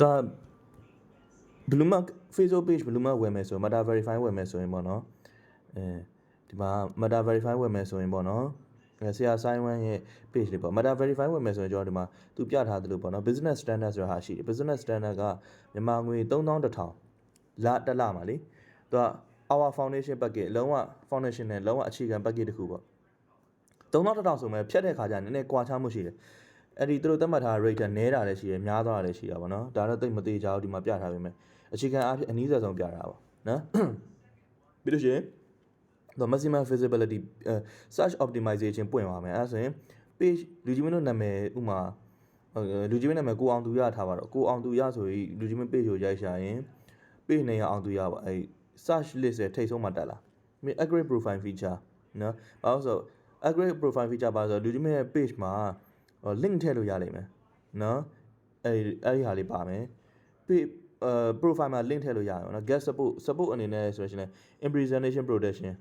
ဒါဘလူးမတ် Facebook page ဘလူးမတ်ဝယ်မယ်ဆို Meta Verify ဝယ်မယ်ဆိုရင်ပေါ့နော်အဲဒီမှာ Meta Verify ဝယ်မယ်ဆိုရင်ပေါ့နော်အဲဆရာဆိုင်ဝမ်ရဲ့ page လေးပေါ့ Meta Verify ဝယ်မယ်ဆိုရင်ကျွန်တော်ဒီမှာသူပြထားသလိုပေါ့နော် business standard ဆိုတာဟာရှိတယ် business standard ကမြန်မာငွေ3100လတက်လာမှာလေသူက our foundation package လုံးဝ foundation နဲ့လုံးဝအခြေခံ package တစ်ခုပေါ့3100ဆိုမဲ့ဖြတ်တဲ့ခါကျနည်းနည်းကွာခြားမှုရှိတယ် အဲ့ဒီသူတို့သတ်မှတ်ထား rate နဲတာလည်းရှိတယ်များသွားတာလည်းရှိတာပေါ့နော်ဒါတော့တိတ်မသေးကြဘူးဒီမှာပြထားပေးမယ်အခြေခံအားဖြင့်အနည်းဆက်ဆုံးပြတာပေါ့နော်ပြီးလို့ရှိရင် the maximum visibility uh, search optimization ပွင့်ပါမယ်အဲဒါဆိုရင် page လူကြီးမင်းတို့နာမည်ဥမာလူကြီးမင်းနာမည်ကိုအောင်သူရထားပါတော့ကိုအောင်သူရဆိုရင်လူကြီးမင်း page ကိုရိုက်ရှာရင် page နဲ့ရအောင်သူရပါအဲ search list ရဲ့ထိပ်ဆုံးမှာတက်လာမင်း accurate profile feature နော်ဘာလို့ဆို accurate profile feature ပါဆိုလူကြီးမင်းရဲ့ page မှာ link ထည့်လို့ရလိမ့်မယ်နော်အဲအဲ့ဒီဟာလေးပါမယ် page အဲ profile မှာ link ထည့်လို့ရတယ်နော် guest support support အနေနဲ့ဆိုရင်လည်း impersonation protection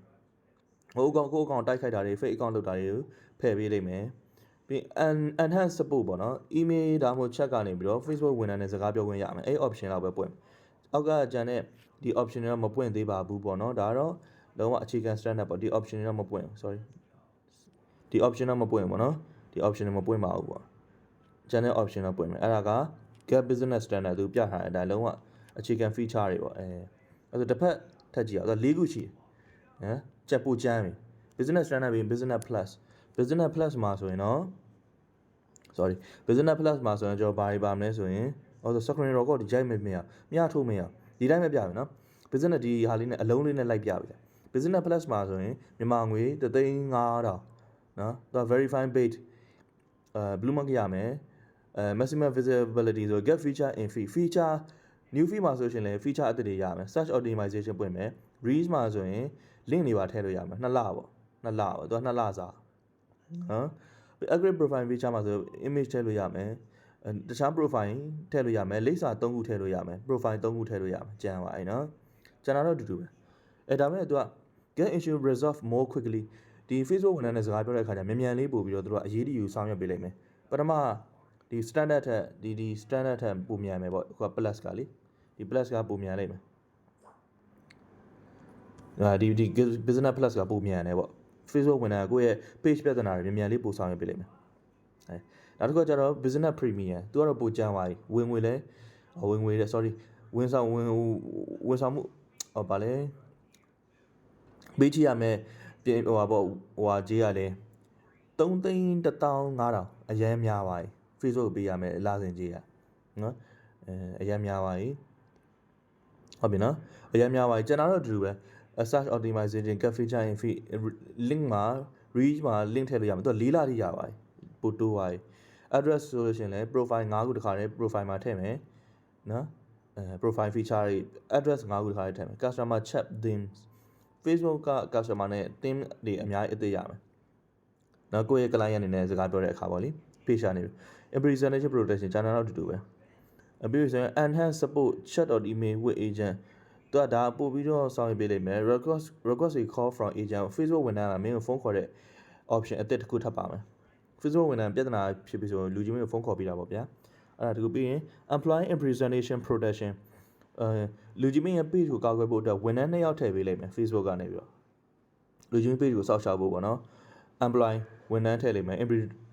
ဟိုအကောင်ကိုအကောင်တိုက်ခိုက်တာတွေ fake account လုပ်တာတွေကိုဖယ်ပေးလိမ့်မယ်ပြီး enhance support ပေါ့နော် email ဒါမှမဟုတ် chat ကနေပြီးတော့ Facebook ဝန်ထမ်းနဲ့စကားပြောခွင့်ရမယ်အဲ့ option တော့ပဲပွင့်အောက်ကကျန်တဲ့ဒီ option တော့မပွင့်သေးပါဘူးပေါ့နော်ဒါတော့လုံးဝအခြေခံ standard ပေါ့ဒီ option တော့မပွင့်ဘူး sorry ဒီ option တော့မပွင့်ဘူးပေါ့နော် ဒီ option တော့မပွင့်ပါဘူးပေါ့ကျန်တဲ့ option တော့ပွင့်မယ်အဲ့ဒါက get business standard သူပြထားတဲ့အတိုင်းလုံးဝအခြေခံ feature တွေပေါ့အဲအဲ့ဒါတစ်ဖက်ထပ်ကြည့်အောင်ဒါ၄ခုရှိတယ်ဟမ်ကြက်ပိုချမ်းပြီ business standard ပြီး business plus business plus မှာဆိုရင်တော့ sorry business plus မှာဆိုရင်ကျွန်တော်ဘာတွေပါမလဲဆိုရင်ဟောဆို screen record ဒီကြိုက်မမရမြထိုးမရဒီတိုင်းပဲပြပြီနော် business ဒီဟာလေးနဲ့အလုံးလေးနဲ့လိုက်ပြပြီ business plus မှာဆိုရင်မြန်မာငွေ3,500နော်သူက verify bait အဲ blue mark ရမယ်အဲ maximum visibility ဆို get feature in feed feature new feed မှာဆိုရှင်လည်း feature အသစ်တွေရမယ် search optimization ပွင့်မယ် reels မှာဆိုရင် link တွေပါထည့်လို့ရမယ်နှစ်လပေါ့နှစ်လပေါ့သူကနှစ်လစာနော် accurate profile feature မှာဆို image ထည့်လို့ရမယ်တခြား profile ထည့်လို့ရမယ်လိပ်စာ3ခုထည့်လို့ရမယ် profile 3ခုထည့်လို့ရမယ်ကြံပါအဲ့နော်ကျန်တာတော့အတူတူပဲအဲဒါမဲ့သူက get issue resolve more quickly ဒီ Facebook ဝန်ထမ်းနဲ့စကားပြောတဲ့အခါကျမြန်မြန်လေးပို့ပြီးတော့သူတို့ကအရေးတယူဆောင်ရွက်ပေးလိမ့်မယ်ပထမဒီ standard ထက်ဒီဒီ standard ထက်ပိုမြန်မယ်ပေါ့အခုက plus ကလေဒီ plus ကပိုမြန်လိမ့်မယ်အာဒီဒီ business plus ကပိုမြန်တယ်ပေါ့ Facebook ဝန်ထမ်းကကိုယ့်ရဲ့ page ပြဿနာတွေမြန်မြန်လေးပို့ဆောင်ရွက်ပေးလိမ့်မယ်အဲနောက်တစ်ခုကကျတော့ business premium သူကတော့ပိုကြမ်းသွားပြီဝင်ငွေလဲဝင်ငွေလဲ sorry ဝင်ဆောင်ဝင်ဝင်ဆောင်မှုဟောဗာလဲပေးချရမယ် ပြင်ဟိုဟာပေါ့ဟိုဟာဂျေးရလဲ3သိန်း15000အရန်များပါပြီ Facebook ပေးရမယ်အလားစဉ်ကြီးရနော်အဲအရန်များပါပြီဟုတ်ပြီနော်အရန်များပါပြီကျွန်တော်တို့အတူတူပဲ search optimization get feature in feed link မှာ reach မှာ link ထည့်လို့ရမယ်သူက၄လထိရပါတယ်ပို့တိုးပါပြီ address ဆိုလို့ရှိရင်လည်း profile 5ခုတခါတည်း profile မှာထည့်မယ်နော်အဲ profile feature တွေ address 5ခုတခါတည်းထည့်မယ် customer chat themes Facebook က customer နဲ့ theme တွေအများကြီးအသိရမယ်နော်ကိုယ့်ရဲ့ client အနေနဲ့စကားပြောတဲ့အခါပေါ့လေ page နေ impersonation protection channel တော့တူတူပဲအပြီးဆိုရင် enhance support chat or email with agent သူကဒါပို့ပြီးတော့ဆောင်ရွက်ပေးလိမ့်မယ် request request a call from agent Facebook ဝန်ထမ်းကမင်းကိုဖုန်းခေါ်တဲ့ option အသစ်တစ်ခုထပ်ပါမယ် Facebook ဝန်ထမ်းပြဿနာဖြစ်ပြီးဆိုလူကြီးမင်းကိုဖုန်းခေါ်ပြီးတာပေါ့ဗျာအဲ့ဒါတခုပြီးရင် employee impersonation protection အဲ လူကြီးမင်းရဲ့ page ကိုကာကွယ်ဖို့အတွက်ဝန်ထမ်းနှစ်ယောက်ထည့်ပေးလိုက်မယ် Facebook ကနေပြီးတော့လူကြီးမင်း page ကိုစောင့်ရှောက်ဖို့ပေါ့နော် employee ဝန်ထမ်းထည့်လိုက်မယ်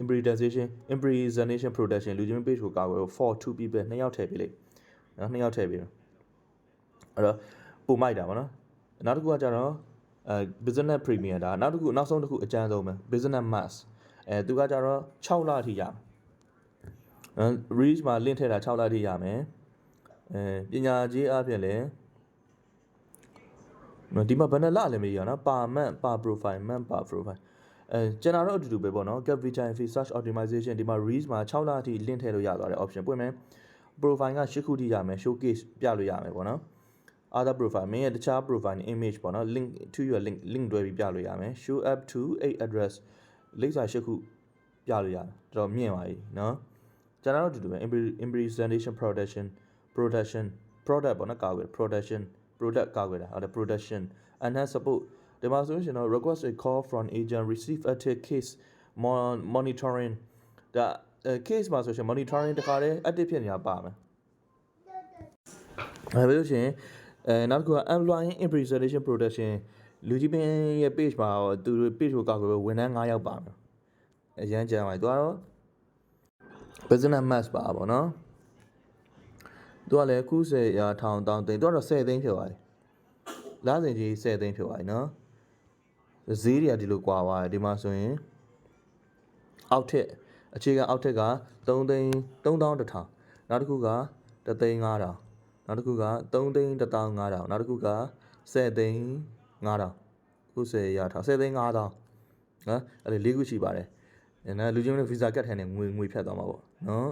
impersonation impersonation protection လူကြီးမင်း page ကိုကာကွယ်ဖို့ for two people နှစ်ယောက်ထည့်ပေးလိုက်နော်နှစ်ယောက်ထည့်ပေးမယ်အဲ့တော့ပုံမိုက်တာပေါ့နော်နောက်တစ်ခုကကြတော့အဲ business premium ဒါနောက်တစ်ခုနောက်ဆုံးတစ်ခုအကျန်းဆုံးပဲ business mass အဲသူကကြတော့6လအထိရမယ်နော် reach မှာ link ထည့်တာ6လအထိရမယ် အဲပညာကြီးအဖြစ်လည်းနော်ဒီမှာဘယ်နှလလည်းမေးရနော်ပါမန့်ပါ profile မန့်ပါ profile အဲကျွန်တော်တို့အတူတူပဲပေါ့နော် Capture and Feed Search Optimization ဒီမှာ reach မှာ6လအထိ link ထည့်လို့ရသွားတယ် option ပွင့်မယ် profile က10ခုထိရမယ် showcase ပြလို့ရမယ်ပေါ့နော် other profile မင်းရဲ့တခြား profile နဲ့ image ပေါ့နော် link to your link link တွဲပြီးပြလို့ရမယ် show up to 8 address လိပ်စာ10ခုပြလို့ရတယ်တော်တော်မြင့်ပါပြီနော်ကျွန်တော်တို့အတူတူပဲ implementation production production product ပေါ့နော်ကာကွယ် production product ကာကွယ်တာဟုတ်တယ် production enhance support ဒီမှာဆိုရင်တော့ request a call from agent receive a tick case monitoring ဒါ case မှာဆိုရှင် monitoring တခါတည်း active ဖြစ်နေတာပါမယ်အဲဘယ်လိုရှင်အဲနောက်တစ်ခုက employee in presentation production လူကြီးပင်ရဲ့ page မှာသူတို့ page ကိုကောက်ွယ်ဝန်ထမ်း9ယောက်ပါမယ်အရန်ကြမ်းပါသူကတော့ business mass ပါပေါ့နော် သူကလည်းခု10ရာထောင်တောင်းသိန်းသူကတော့10သိန်းဖြစ်သွားတယ်လာစဉ်ကြီး10သိန်းဖြစ်သွားပြီနော်ဈေးတွေကဒီလိုကွာပါတယ်ဒီမှာဆိုရင်အောက်ထက်အခြေခံအောက်ထက်က3သိန်း3000တထောင်နောက်တစ်ခုက3သိန်း5000နောက်တစ်ခုက3သိန်း1500နောက်တစ်ခုက10သိန်း5000ခု10ရာထောင်10သိန်း5000နော်အဲ့ဒီ၄ခုရှိပါတယ်နော်လူချင်းမလို့ဗီဇာကတ်ထိုင်နေငွေငွေဖြတ်သွားမှာပေါ့နော်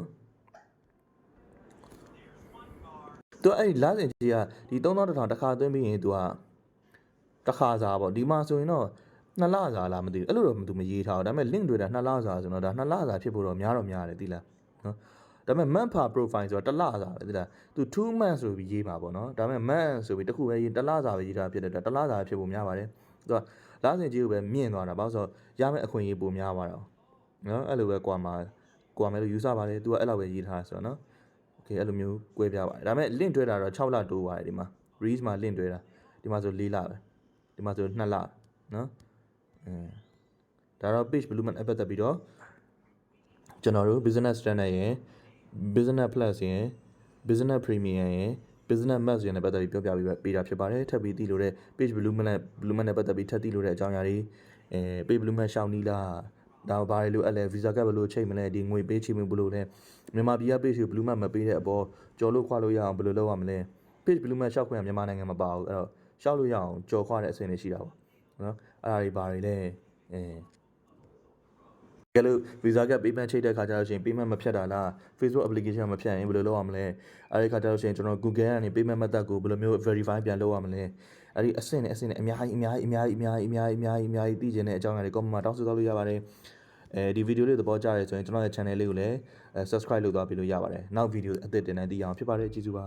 သူအဲ့ဒီလာစင်ကြီးကဒီ3000တစ်ထောင်တစ်ခါသွင်းပြီးရင်သူကတစ်ခါစားပေါ့ဒီမှာဆိုရင်တော့နှစ်လစားလားမသိဘူးအဲ့လိုတော့သူမရေးထားဘူးဒါပေမဲ့ link တွေ့တာနှစ်လစားဆိုတော့ဒါနှစ်လစားဖြစ်ဖို့တော့များတော့များတယ်သိလားနော်ဒါပေမဲ့ month per profile ဆိုတော့တစ်လစားပဲသိလားသူ2 month ဆိုပြီးရေးမှာပေါ့နော်ဒါပေမဲ့ month ဆိုပြီးတစ်ခုပဲရေးတစ်လစားပဲရေးထားဖြစ်တဲ့အတွက်တစ်လစားဖြစ်ဖို့များပါတယ်သူကလာစင်ကြီးကိုပဲမြင့်သွားတာဘာလို့ဆိုတော့ရမယ့်အခွင့်အရေးပိုများသွားတာနော်အဲ့လိုပဲကွာမှာကွာမယ်လို့ယူဆပါတယ်သူကအဲ့လောက်ပဲရေးထားဆိုတော့နော် okay အဲ့လိုမျိုးကွဲပြားပါတယ်ဒါပေမဲ့ link တွဲတာတော့6လတိုးပါတယ်ဒီမှာ reach မှာ link တွဲတာဒီမှာဆို4လပဲဒီမှာဆို2လနော်အဲဒါတော့ page development အပတ်သက်ပြီးတော့ကျွန်တော်တို့ business standard ရယ် business plus ရယ် business premium ရယ် business max ရယ်နဲ့ပတ်သက်ပြီးပြောပြပေးပေးတာဖြစ်ပါတယ်ထပ်ပြီးသိလို့တဲ့ page development development နဲ့ပတ်သက်ပြီးထပ်သိလို့တဲ့အကြောင်းအရာတွေအဲ page development ရှောင်းနီးလား ဒါဘာတွေလို့အဲ့လဲ visa ကဘယ်လိုချိန်မလဲဒီငွေပေးချေမှုဘယ်လိုလဲမြန်မာပြည်က page ကို blue man မပေးတဲ့အပေါ်ကြော်လို့ခွာလို့ရအောင်ဘယ်လိုလုပ်ရမလဲ page blue man ရှောက်ခွင့်ကမြန်မာနိုင်ငံမှာပါဘူးအဲ့တော့ရှောက်လို့ရအောင်ကြော်ခွာတဲ့အဆင့်တွေရှိတာပေါ့နော်အဲ့ဒါတွေဘာတွေလဲအဲကဲလို့ visa က payment ချိန်တဲ့ခါကျတော့ရှင် payment မဖြတ်တာလား Facebook application မဖြတ်ရင်ဘယ်လိုလုပ်ရမလဲအဲ့ဒီခါကျတော့ရှင်ကျွန်တော် Google ကနေ payment method ကိုဘယ်လိုမျိုး verify ပြန်လုပ်ရမလဲ အဲ့ဒီအဆင့်နဲ့အဆင့်နဲ့အများကြီးအများကြီးအများကြီးအများကြီးအများကြီးအများကြီးအများကြီးသိချင်တဲ့အကြောင်းအရာတွေ comment မှာတောင်းဆိုသွားလို့ရပါတယ်အဲဒီဗီဒီယိုလေးသဘောကျတယ်ဆိုရင်ကျွန်တော်ရဲ့ channel လေးကိုလည်း subscribe လုပ်သွားပြီးလို့ရပါတယ်နောက်ဗီဒီယိုအသစ်တင်နေသိအောင်ဖြစ်ပါတယ်ကျေးဇူးပါ